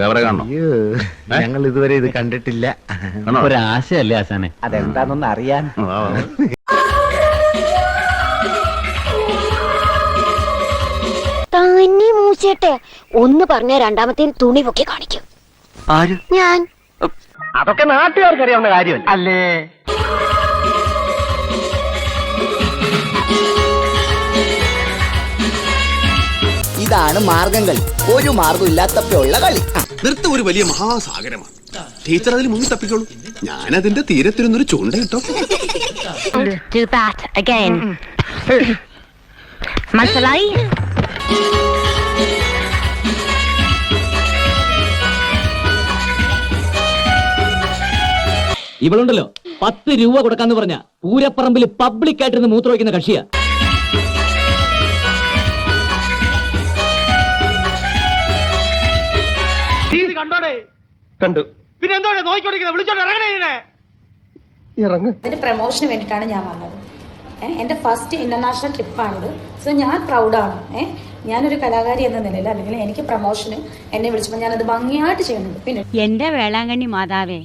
കാണണം? ഞങ്ങൾ ഇതുവരെ ഇത് കണ്ടിട്ടില്ല. കാണോ ഒരാശയല്ലേ ആശാനെ? അതെന്താണെന്ന് അറിയാൻ. തന്നെ മൂച്ചേട്ടെ ഒന്ന് പറഞ്ഞ രണ്ടാമത്തേന് തുണി പൊക്കി കാണിക്കും. ആര്? ഞാൻ. അതൊക്കെ നാട്ടുകാർക്ക് അറിയാവുന്ന കാര്യം അല്ലേ? ഇതാണ് മാർഗം കളി ഒരു മാർഗം ഇല്ലാത്തപ്പോഴുള്ള കളി. നൃത്തം ഒരു വലിയ മഹാസാഗരമാണ്. ടീച്ചർ അതിൽ മുങ്ങി തപ്പിക്കോളൂ. ഞാൻ അതിന്റെ തീരത്തിരുന്നൊരു that again. മനസ്സിലായി ഇവളുണ്ടല്ലോ. പത്ത് രൂപ കൊടുക്കാന്ന് പറഞ്ഞ പൂരപ്പറമ്പിൽ പബ്ലിക് ആയിട്ടിരുന്ന് മൂത്രമൊഴിക്കുന്ന കക്ഷിയാ. കണ്ടു. അതിന്റെ പ്രൊമോഷന് വേണ്ടിയിട്ടാണ് ഞാൻ വന്നത്. ഏഹ് എന്റെ ഫസ്റ്റ് ഇന്റർനാഷണൽ ട്രിപ്പാണിത് സോ ഞാൻ പ്രൗഡാണ് ഏഹ് ഞാനൊരു കലാകാരി എന്ന നിലയിൽ അല്ലെങ്കിൽ എനിക്ക് പ്രൊമോഷന് എന്നെ വിളിച്ചപ്പോൾ ഞാനത് ഭംഗിയായിട്ട് ചെയ്യുന്നുണ്ട്. പിന്നെ എന്റെ വേളാങ്കണ്ണി മാതാവേ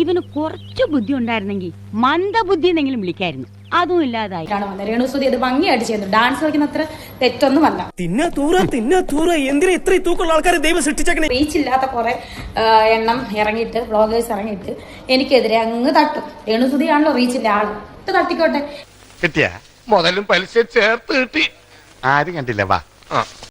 ഇവന് കുറച്ച് ബുദ്ധി ഉണ്ടായിരുന്നെങ്കിൽ മന്ദബുദ്ധി എന്നെങ്കിലും വിളിക്കായിരുന്നു. അതും ഇല്ലാതായി. രേണുസുതി അത് ഭംഗിയായിട്ട് ചെയ്യുന്നു. ഡാൻസ് കളിക്കുന്ന അത്ര തെറ്റൊന്നുമല്ല തിന്നാ തൂറ തിന്നാ തൂറ. എന്തിനാ ഇത്രയും തൂക്കുള്ള ആൾക്കാരെ ദൈവം സൃഷ്ടിച്ചേക്കണേ? റീച്ച് ഇല്ലാത്ത കുറെ എണ്ണം ഇറങ്ങിയിട്ട് വ്ളോഗേഴ്സ് ഇറങ്ങിയിട്ട് എനിക്കെതിരെ അങ്ങ് തട്ടും. രേണുസുതിയാണല്ലോ ആണല്ലോ റീച്ചില്ല ആൾ. ഇട്ട് തട്ടിക്കോട്ടെ. കിട്ടിയാ? മുതലും പലിശ ചേർത്ത് കിട്ടി. ആരും കണ്ടില്ല വാ.